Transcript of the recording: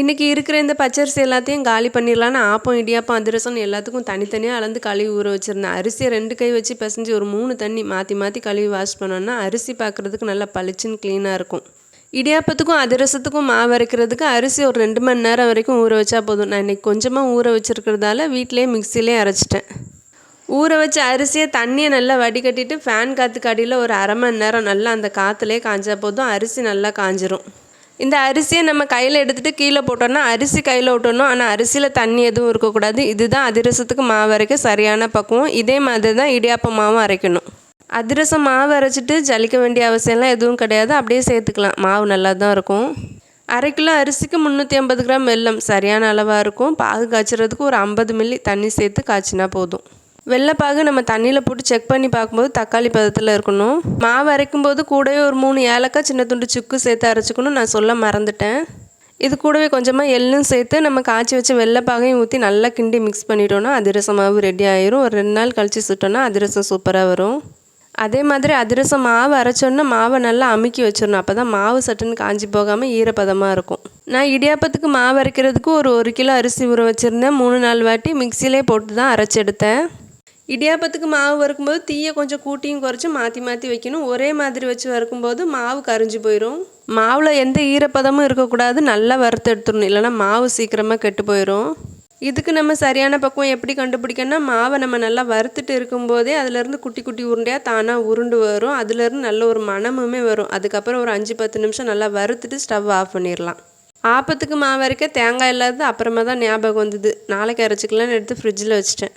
இன்றைக்கி இருக்கிற இந்த பச்சரிசி எல்லாத்தையும் காலி பண்ணிடலான்னு ஆப்பம் இடியாப்பம் அதிரசம் எல்லாத்துக்கும் தனித்தனியாக அளந்து கழுவி ஊற வச்சுருந்தேன். அரிசியை ரெண்டு கை வச்சு பிசைஞ்சு ஒரு மூணு தண்ணி மாற்றி மாற்றி கழுவி வாஷ் பண்ணோன்னா அரிசி பார்க்குறதுக்கு நல்லா பளிச்சுன்னு க்ளீனாக இருக்கும். இடியாப்பத்துக்கும் அதிரசத்துக்கும் மாவு அரைக்கிறதுக்கு அரிசி ஒரு ரெண்டு மணி நேரம் வரைக்கும் ஊற வச்சா போதும். நான் இன்றைக்கி கொஞ்சமாக ஊற வச்சுருக்கிறதால வீட்டிலே மிக்சிலே அரைச்சிட்டேன். ஊற வச்ச அரிசியை தண்ணியை நல்லா வடிகட்டிட்டு ஃபேன் காற்றுக்கு அடியில் ஒரு அரை மணி நேரம் நல்லா அந்த காற்றுலே காஞ்சா போதும். அரிசி நல்லா காஞ்சிரும். இந்த அரிசியை நம்ம கையில் எடுத்துகிட்டு கீழே போட்டோம்னா அரிசி கையில் விட்டணும் ஆனால் அரிசியில் தண்ணி எதுவும் இருக்கக்கூடாது. இதுதான் அதிரசத்துக்கு மாவு அரைக்க சரியான பக்குவம். இதே மாதிரி தான் இடியாப்ப மாவும் அரைக்கணும். அதிரசம் மாவு அரைச்சிட்டு ஜலிக்க வேண்டிய அவசியம்லாம் எதுவும் கிடையாது. அப்படியே சேர்த்துக்கலாம். மாவு நல்லா தான் இருக்கும். அரை கிலோ அரிசிக்கு முந்நூற்றி ஐம்பது கிராம் வெல்லம். சரியான அளவாக இருக்கும். பாகு காய்ச்சறதுக்கு ஒரு ஐம்பது மில்லி தண்ணி சேர்த்து காய்ச்சினா போதும். வெள்ளைப்பாகு நம்ம தண்ணியில் போட்டு செக் பண்ணி பார்க்கும்போது தக்காளி பதத்தில் இருக்கணும். மாவு அரைக்கும் போது கூடவே ஒரு மூணு ஏலக்காய் சின்ன துண்டு சுக்கு சேர்த்து அரைச்சிக்கணும் நான் சொல்ல மறந்துட்டேன். இது கூடவே கொஞ்சமாக எள்ளும் சேர்த்து நம்ம காய்ச்சி வச்ச வெள்ளைப்பாகையும் ஊற்றி நல்லா கிண்டி மிக்ஸ் பண்ணிட்டோன்னா அதிரசம் மாவு ரெடி ஆயிரும். ஒரு ரெண்டு நாள் கழித்து சுட்டோன்னா அதிரசம் சூப்பராக வரும். அதே மாதிரி அதிரசம் மாவு அரைச்சோன்னா மாவை நல்லா அமுக்கி வச்சிடணும். அப்போ தான் மாவு சட்டுன்னு காஞ்சி போகாமல் ஈரப்பதமாக இருக்கும். நான் இடியாப்பத்துக்கு மாவு அரைக்கிறதுக்கு ஒரு ஒரு கிலோ அரிசி ஊற வச்சுருந்தேன். மூணு நாள் வாட்டி மிக்சிலே போட்டு தான் அரைச்சி எடுத்தேன். இடியாப்பத்துக்கு மாவு வறுக்கும்போது தீயை கொஞ்சம் கூட்டியும் குறைச்சி மாற்றி மாற்றி வைக்கணும். ஒரே மாதிரி வச்சு வறுக்கும்போது மாவு கரைஞ்சி போயிடும் மாவில் எந்த ஈரப்பதமும் இருக்கக்கூடாது. நல்லா வறுத்து எடுத்துடணும். இல்லைனா மாவு சீக்கிரமாக கெட்டு போயிடும் இதுக்கு நம்ம சரியான பக்குவம் எப்படி கண்டுபிடிக்கணும்னா மாவை நம்ம நல்லா வறுத்துட்டு இருக்கும்போதே அதுலேருந்து குட்டி குட்டி உருண்டையாக தானாக உருண்டு வரும். அதுலேருந்து நல்ல ஒரு மணமுமே வரும். அதுக்கப்புறம் ஒரு அஞ்சு பத்து நிமிஷம் நல்லா வறுத்துட்டு ஸ்டவ் ஆஃப் பண்ணிடலாம். ஆப்பத்துக்கு மாவு வரைக்கும் தேங்காய் இல்லாதது அப்புறமா தான் ஞாபகம் வந்தது. நாளைக்கு அரைச்சிக்கலான்னு எடுத்து ஃப்ரிட்ஜில் வச்சிட்டேன்.